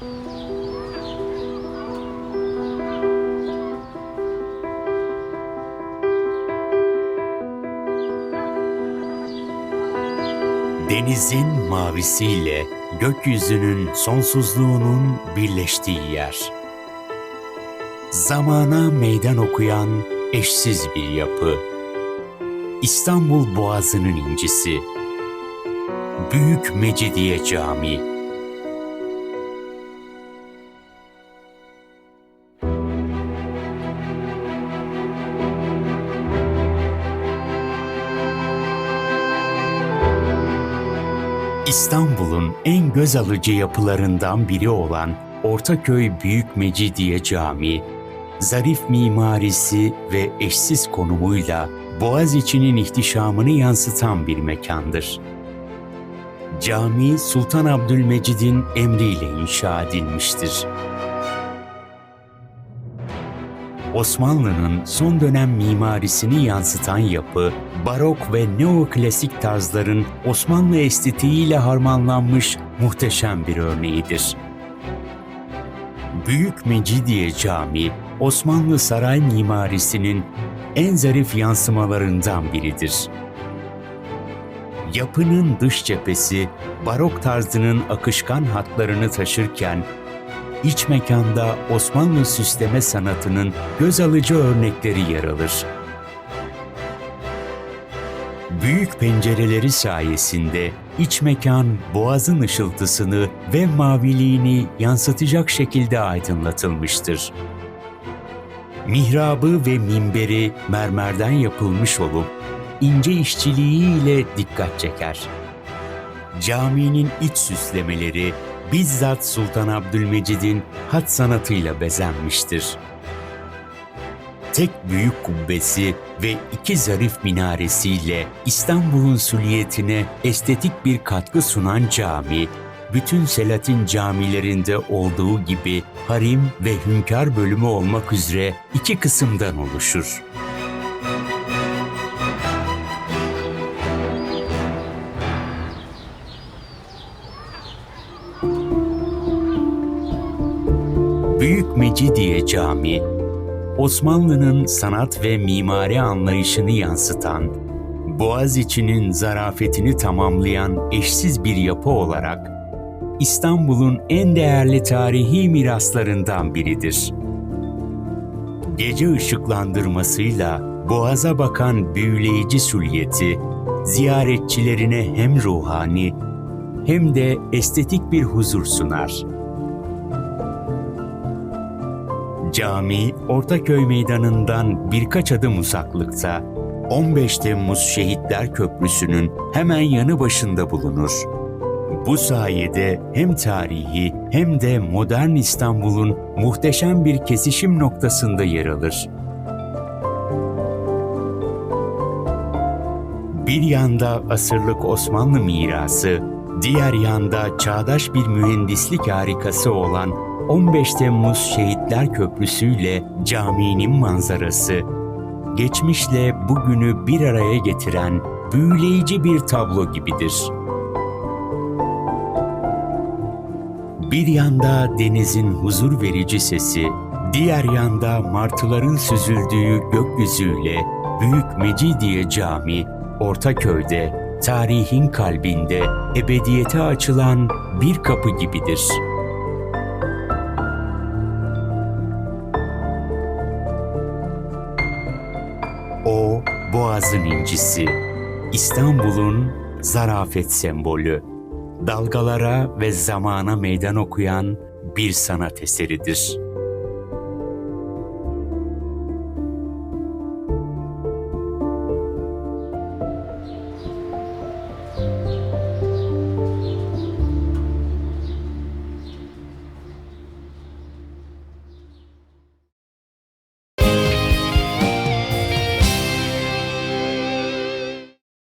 Denizin mavisiyle gökyüzünün sonsuzluğunun birleştiği yer. Zamana meydan okuyan eşsiz bir yapı. İstanbul Boğazı'nın incisi. Büyük Mecidiye Camii. İstanbul'un en göz alıcı yapılarından biri olan Ortaköy Büyük Mecidiye Camii, zarif mimarisi ve eşsiz konumuyla Boğaziçi'nin ihtişamını yansıtan bir mekandır. Cami Sultan Abdülmecid'in emriyle inşa edilmiştir. Osmanlı'nın son dönem mimarisini yansıtan yapı, barok ve neoklasik tarzların Osmanlı estetiğiyle harmanlanmış muhteşem bir örneğidir. Büyük Mecidiye Camii, Osmanlı saray mimarisinin en zarif yansımalarından biridir. Yapının dış cephesi barok tarzının akışkan hatlarını taşırken iç mekanda Osmanlı süsleme sanatının göz alıcı örnekleri yer alır. Büyük pencereleri sayesinde iç mekan boğazın ışıltısını ve maviliğini yansıtacak şekilde aydınlatılmıştır. Mihrabı ve minberi mermerden yapılmış olup ince işçiliğiyle dikkat çeker. Caminin iç süslemeleri bizzat Sultan Abdülmecid'in hat sanatıyla bezenmiştir. Tek büyük kubbesi ve iki zarif minaresiyle İstanbul'un süliyetine estetik bir katkı sunan cami, bütün Selatin camilerinde olduğu gibi harim ve hünkâr bölümü olmak üzere iki kısımdan oluşur. Büyük Mecidiye Camii, Osmanlı'nın sanat ve mimari anlayışını yansıtan, Boğaziçi'nin zarafetini tamamlayan eşsiz bir yapı olarak İstanbul'un en değerli tarihi miraslarından biridir. Gece ışıklandırmasıyla boğaza bakan büyüleyici süliyeti, ziyaretçilerine hem ruhani hem de estetik bir huzur sunar. Cami, Ortaköy Meydanı'ndan birkaç adım uzaklıkta, 15 Temmuz Şehitler Köprüsü'nün hemen yanı başında bulunur. Bu sayede hem tarihi hem de modern İstanbul'un muhteşem bir kesişim noktasında yer alır. Bir yanda asırlık Osmanlı mirası, diğer yanda çağdaş bir mühendislik harikası olan 15 Temmuz Şehitler Köprüsü ile caminin manzarası, geçmişle bugünü bir araya getiren büyüleyici bir tablo gibidir. Bir yanda denizin huzur verici sesi, diğer yanda martıların süzüldüğü gökyüzüyle Büyük Mecidiye Cami, Ortaköy'de, tarihin kalbinde ebediyete açılan bir kapı gibidir. Boğaz'ın incisi, İstanbul'un zarafet sembolü, dalgalara ve zamana meydan okuyan bir sanat eseridir.